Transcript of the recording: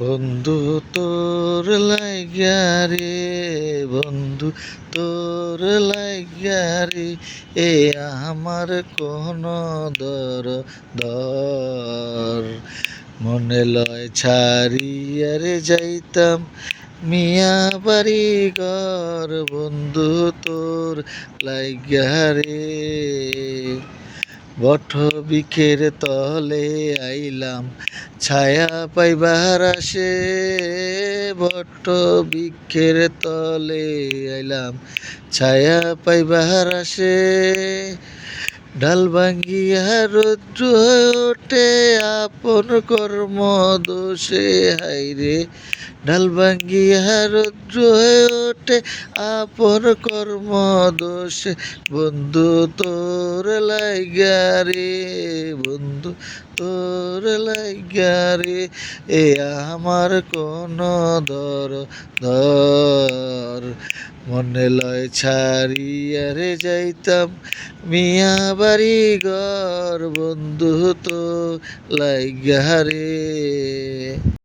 বন্ধু তোর লাইগা রে, বন্ধু তোর লাইগা রে, এ আমার কোন দর দর। মনে লয় ছাড়িয়া রে যাইতাম, মিয়া বাড়ি ঘর, বন্ধু তোর লাইগা রে। বট বিখের তলে আইলাম ছায়া পাইবার আসে। বট বিখের তলে আইলাম ছায়া পাইবার আসে। ডাল ভাঙ্গিয়া রৌদ্র হয়ে ওঠে, আপন কর্ম দোষে হাইরে ডাল ভাঙ্গিয়া রৌদ্র হয়ে ওঠে, আপন কর্ম দোষে। বন্ধু তোর লাইগা রে, বন্ধু তোর লাইগা রে, এ আমার কোন দর ধর মনে লয় ছাড়িয়া রে যাইতাম মিয়া বাড়ি ঘর বন্ধু তো লাইগা রে।